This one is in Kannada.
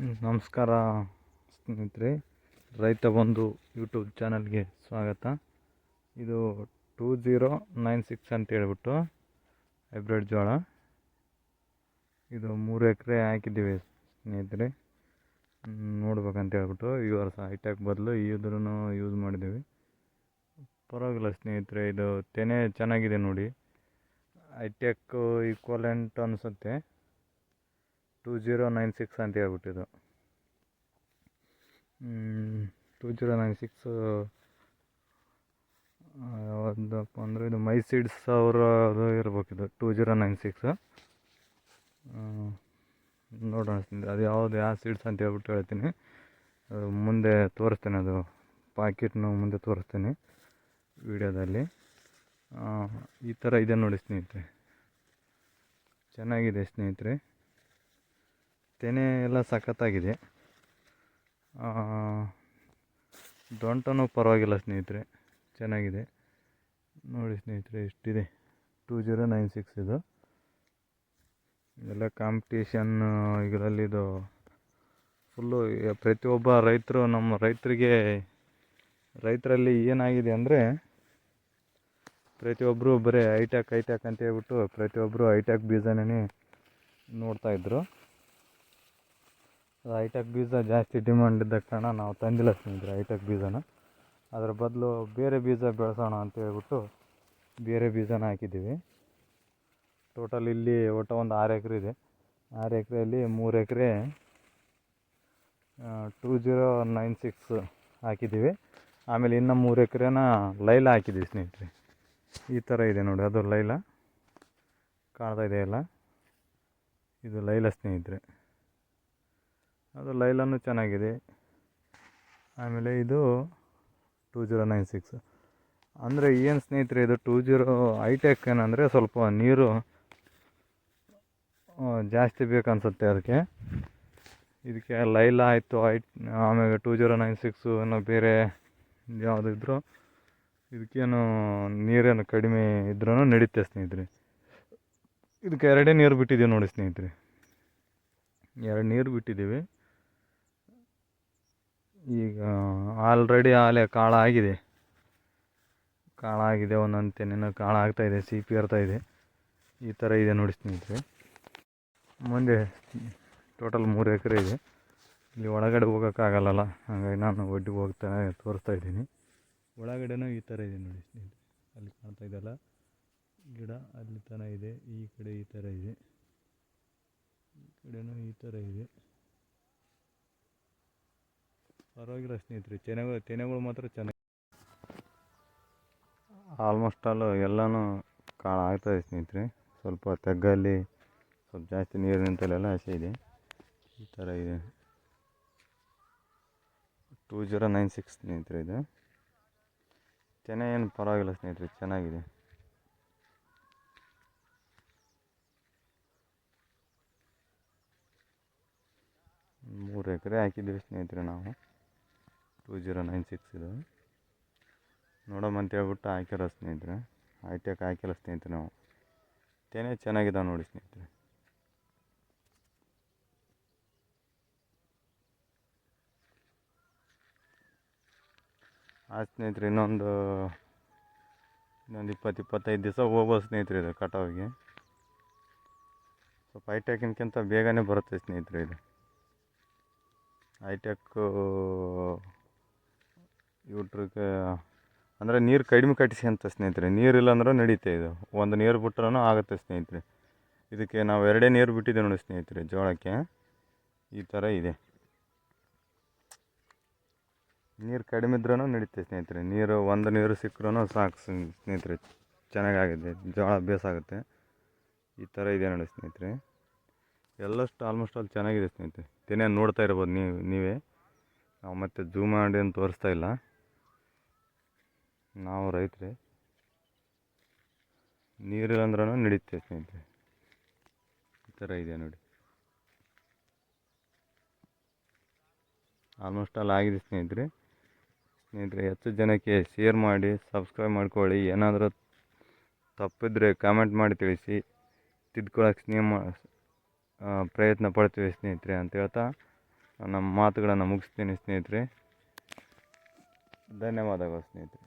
ನಮಸ್ಕಾರ ಸ್ನೇಹಿತರೆ, ರೈತ ಬಂಧು ಯೂಟ್ಯೂಬ್ ಚಾನಲ್ಗೆ ಸ್ವಾಗತ. ಇದು ಟೂ ಝೀರೋ ನೈನ್ ಸಿಕ್ಸ್ ಅಂತ ಹೇಳ್ಬಿಟ್ಟು ಹೈಬ್ರಿಡ್ ಜೋಳ. ಇದು ಮೂರು ಎಕರೆ ಹಾಕಿದ್ದೀವಿ ಸ್ನೇಹಿತರೆ. ನೋಡ್ಬೇಕಂತ ಹೇಳ್ಬಿಟ್ಟು ಈ ವರ್ಷ ಹೈಟೆಕ್ ಬದಲು ಇದ್ರೂ ಯೂಸ್ ಮಾಡಿದ್ದೀವಿ. ಪರವಾಗಿಲ್ಲ ಸ್ನೇಹಿತರೆ, ಇದು ತೆನೆ ಚೆನ್ನಾಗಿದೆ ನೋಡಿ. ಹೈಟೆಕ್ ಈಕ್ವಲೆಂಟ್ ಅನಿಸುತ್ತೆ. ಟೂ ಜೀರೋ ನೈನ್ ಸಿಕ್ಸ್ ಅಂತ ಹೇಳ್ಬಿಟ್ಟಿದ್ದು. ಟೂ ಜೀರೋ ನೈನ್ ಸಿಕ್ಸ್ ಯಾವುದಪ್ಪ ಅಂದರೆ ಇದು ಮೈ ಸೀಡ್ಸ್ ಅವರ ಅದು ಇರ್ಬೇಕಿದು ಟೂ ಜೀರೋ ನೈನ್ ಸಿಕ್ಸ್ ನೋಡೋಣ ಅದು ಯಾವುದು, ಯಾವ ಸೀಡ್ಸ್ ಅಂತ ಹೇಳ್ಬಿಟ್ಟು ಹೇಳ್ತೀನಿ. ಮುಂದೆ ತೋರಿಸ್ತೇನೆ, ಅದು ಪಾಕೆಟ್ನು ಮುಂದೆ ತೋರಿಸ್ತೀನಿ ವಿಡಿಯೋದಲ್ಲಿ. ಈ ಥರ ಇದೆ ನೋಡಿ ಸ್ನೇಹಿತರೆ. ಚೆನ್ನಾಗಿದೆ ಸ್ನೇಹಿತರೆ. ತೆನೆ ಎಲ್ಲ ಸಖತ್ತಾಗಿದೆ. ದೊಂಟನೂ ಪರವಾಗಿಲ್ಲ ಸ್ನೇಹಿತರೆ, ಚೆನ್ನಾಗಿದೆ. ನೋಡಿ ಸ್ನೇಹಿತರೆ, ಎಷ್ಟಿದೆ? ಟೂ ಜೀರೋ ನೈನ್ ಸಿಕ್ಸ್ ಇದು. ಎಲ್ಲ ಕಾಂಪಿಟೇಷನ್ ಇದರಲ್ಲಿ ಇದು ಫುಲ್ಲು ಪ್ರತಿಯೊಬ್ಬ ರೈತರು, ನಮ್ಮ ರೈತರಿಗೆ, ರೈತರಲ್ಲಿ ಏನಾಗಿದೆ ಅಂದರೆ ಪ್ರತಿಯೊಬ್ಬರು ಬರೀ ಐಟ್ಯಾಕ್ ಐಟ್ಯಾಕ್ ಅಂತ ಹೇಳ್ಬಿಟ್ಟು ಪ್ರತಿಯೊಬ್ಬರು ಐಟ್ಯಾಕ್ ಬೀಜನೇ ನೋಡ್ತಾಯಿದ್ರು ಹೈಟೆಕ್ ಬೀಜ ಜಾಸ್ತಿ ಡಿಮ್ಯಾಂಡ್ ಇದ್ದ ಕಾರಣ ನಾವು ತಂದಿಲ್ಲ ಸ್ನೇಹಿತರೆ ಹೈಟೆಕ್ ಬೀಜನ. ಅದರ ಬದಲು ಬೇರೆ ಬೀಜ ಬೆಳೆಸೋಣ ಅಂತ ಹೇಳ್ಬಿಟ್ಟು ಬೇರೆ ಬೀಜನ ಹಾಕಿದ್ದೀವಿ. ಟೋಟಲ್ ಇಲ್ಲಿ ಒಟ್ಟು ಒಂದು ಆರು ಎಕರೆ ಇದೆ. ಆರು ಎಕರೆಯಲ್ಲಿ ಮೂರು ಎಕರೆ ಟೂ ಜೀರೋ ನೈನ್ ಸಿಕ್ಸ್ ಹಾಕಿದ್ದೀವಿ. ಆಮೇಲೆ ಇನ್ನು ಮೂರು ಎಕರೆನ ಲೈಲ ಹಾಕಿದ್ದೀವಿ ಸ್ನೇಹಿತರೆ. ಈ ಥರ ಇದೆ ನೋಡಿ, ಅದು ಲೈಲ. ಕಾಣ್ತಾ ಇದೆಯಲ್ಲ ಇದು ಲೈಲ ಸ್ನೇಹಿತರೆ. ಅದು ಲೈಲನ್ನು ಚೆನ್ನಾಗಿದೆ. ಆಮೇಲೆ ಇದು ಟೂ ಜೀರೋ ನೈನ್ ಸಿಕ್ಸ್. ಅಂದರೆ ಏನು ಸ್ನೇಹಿತರೆ, ಇದು ಟೂ ಜೀರೋ ಐಟೆಕ್ ಏನಂದರೆ ಸ್ವಲ್ಪ ನೀರು ಜಾಸ್ತಿ ಬೇಕನ್ಸುತ್ತೆ ಅದಕ್ಕೆ. ಇದಕ್ಕೆ ಲೈಲ ಆಯಿತು ಐಟ್ ಆಮೇಲೆ ಟೂ ಜೀರೋ ನೈನ್ ಸಿಕ್ಸು ಏನೋ ಬೇರೆ ಯಾವುದಿದ್ರು. ಇದಕ್ಕೇನು ನೀರೇನು ಕಡಿಮೆ ಇದ್ರೂ ನಡೀತೆ ಸ್ನೇಹಿತರೆ. ಇದಕ್ಕೆ ಎರಡೇ ನೀರು ಬಿಟ್ಟಿದ್ದೀವಿ ನೋಡಿ ಸ್ನೇಹಿತರೆ. ಎರಡು ನೀರು ಬಿಟ್ಟಿದ್ದೀವಿ. ಈಗ ಆಲ್ರೆಡಿ ಆಲೆ ಕಾಳಾಗಿದೆ ಕಾಳಾಗಿದೆ ಒಂದೊಂದು ತೆನೆನೂ ಕಾಳಾಗ್ತಾ ಇದೆ ಸಿಪಿ ಇದೆ. ಈ ಥರ ಇದೆ ನೋಡಿ ಸ್ನೇಹಿತರೆ. ಮುಂದೆ ಟೋಟಲ್ ಮೂರು ಎಕರೆ ಇದೆ. ಇಲ್ಲಿ ಒಳಗಡೆ ಹೋಗೋಕ್ಕಾಗಲ್ಲಲ್ಲ, ಹಾಗಾಗಿ ನಾನು ಒಡ್ಡಿಗೆ ಹೋಗ್ತಾ ತೋರಿಸ್ತಾ ಇದ್ದೀನಿ. ಒಳಗಡೆನೂ ಈ ಥರ ಇದೆ ನೋಡಿ ಅಲ್ಲಿ ಕಾಣ್ತಾ ಇದೆಲ್ಲ ಗಿಡ ಅಲ್ಲಿ ಥರ ಇದೆ, ಈ ಕಡೆ ಈ ಥರ ಇದೆ. ಈ ಕಡೆನೂ ಈ ಥರ ಇದೆ. ಪರವಾಗಿಲ್ಲ ಸ್ನೇಹಿತರೆ ತೆನೆಗಳು ತೆನೆಗಳು ಮಾತ್ರ ಚೆನ್ನಾಗಿ. ಆಲ್ಮೋಸ್ಟ್ ಆಲ್ ಎಲ್ಲನೂ ಕಾಳು ಆಗ್ತದೆ ಸ್ನೇಹಿತರೆ. ಸ್ವಲ್ಪ ತೆಗ್ಗಲ್ಲಿ ಸ್ವಲ್ಪ ಜಾಸ್ತಿ ನೀರು ನಿಂತಲ್ಲೆಲ್ಲ ಆಸೆ ಇದೆ. ಈ ಥರ ಇದೆ. ಟೂ ಜೀರೋ ನೈನ್ ಸಿಕ್ಸ್ ಸ್ನೇಹಿತರೆ ಇದು. ತೆನೆ ಏನು ಪರವಾಗಿಲ್ಲ ಸ್ನೇಹಿತರೆ, ಚೆನ್ನಾಗಿದೆ. ಮೂರು ಎಕರೆ ಹಾಕಿದ್ದೀವಿ ಸ್ನೇಹಿತರೆ ನಾವು. ಟೂ ಜೀರೋ ನೈನ್ ಸಿಕ್ಸ್ ಇದು. ಹೇಳ್ಬಿಟ್ಟು ಹಾಕಿರೋ ಸ್ನೇಹಿತರೆ. ಹೈಟೆಕ್ ಹಾಕಿರೋ ಸ್ನೇಹಿತರೆ ನಾವು. ತೆನೆ ಚೆನ್ನಾಗಿದ್ದಾವೆ ನೋಡಿ ಸ್ನೇಹಿತರೆ. ಆ ಸ್ನೇಹಿತರೆ ಇನ್ನೊಂದು ಇನ್ನೊಂದು ಇಪ್ಪತ್ತು, ಇಪ್ಪತ್ತೈದು ದಿವಸ ಹೋಗೋ ಸ್ನೇಹಿತರೆ ಇದು ಕಟಾವಿಗೆ. ಸ್ವಲ್ಪ ಹೈಟೆಕ್ಕಿಂತ ಬೇಗನೆ ಬರುತ್ತೆ ಸ್ನೇಹಿತರೆ ಇದು. ಹೈಟೆಕ್ಕು ಇವ್ರಿಗೆ ಅಂದರೆ ನೀರು ಕಡಿಮೆ ಕಟ್ಟಿಸಿ ಅಂತ ಸ್ನೇಹಿತರೆ ನೀರಿಲ್ಲ ಅಂದ್ರೆ ನಡೀತೆ ಇದು. ಒಂದು ನೀರು ಬಿಟ್ರೂ ಆಗುತ್ತೆ ಸ್ನೇಹಿತರೆ. ಇದಕ್ಕೆ ನಾವು ಎರಡೇ ನೀರು ಬಿಟ್ಟಿದ್ದೆ ನೋಡಿ ಸ್ನೇಹಿತರೆ, ಜೋಳಕ್ಕೆ. ಈ ಥರ ಇದೆ. ನೀರು ಕಡಿಮೆ ಇದ್ರೂ ನಡೀತೆ ಸ್ನೇಹಿತರೆ. ನೀರು, ಒಂದು ನೀರು ಸಿಕ್ಕರೂ ಸಾಕು ಸ್ನೇ- ಸ್ನೇಹಿತರೆ. ಚೆನ್ನಾಗಾಗಿದೆ ಜೋಳ ಬೇಸಾಗುತ್ತೆ. ಈ ಥರ ಇದೆ ನೋಡಿ ಸ್ನೇಹಿತರೆ. ಎಲ್ಲಷ್ಟು ಆಲ್ಮೋಸ್ಟ್ ಆಲ್ ಚೆನ್ನಾಗಿದೆ ಸ್ನೇಹಿತರೆ. ತೆನೆ ನೋಡ್ತಾ ಇರ್ಬೋದು ನೀವು, ನೀವೇ. ನಾವು ಮತ್ತೆ ಜೂಮ್ ಮಾಡಿ ಅಂತ ತೋರಿಸ್ತಾ ಇಲ್ಲ. ನಾವು ರೈತರೇ, ನೀರಿಲ್ಲ ಅಂದ್ರೂ ನಡೀತೆ ಸ್ನೇಹಿತರೆ. ಈ ಥರ ಇದೆ ನೋಡಿ. ಆಲ್ಮೋಸ್ಟ್ ಆಲ್ ಆಗಿದೆ ಸ್ನೇಹಿತರೆ. ಸ್ನೇಹಿತರೆ ಹೆಚ್ಚು ಜನಕ್ಕೆ ಶೇರ್ ಮಾಡಿ ಸಬ್ಸ್ಕ್ರೈಬ್ ಮಾಡ್ಕೊಳ್ಳಿ. ಏನಾದರೂ ತಪ್ಪಿದ್ರೆ ಕಾಮೆಂಟ್ ಮಾಡಿ ತಿಳಿಸಿ. ತಿದ್ಕೊಳ್ಳೋಕೆ ಸ್ನೇಹ ಪ್ರಯತ್ನ ಪಡ್ತೀವಿ ಸ್ನೇಹಿತರೆ ಅಂತ ಹೇಳ್ತಾ ನಮ್ಮ ಮಾತುಗಳನ್ನು ಮುಗಿಸ್ತೀನಿ ಸ್ನೇಹಿತರೆ. ಧನ್ಯವಾದಗಳು ಸ್ನೇಹಿತರೆ.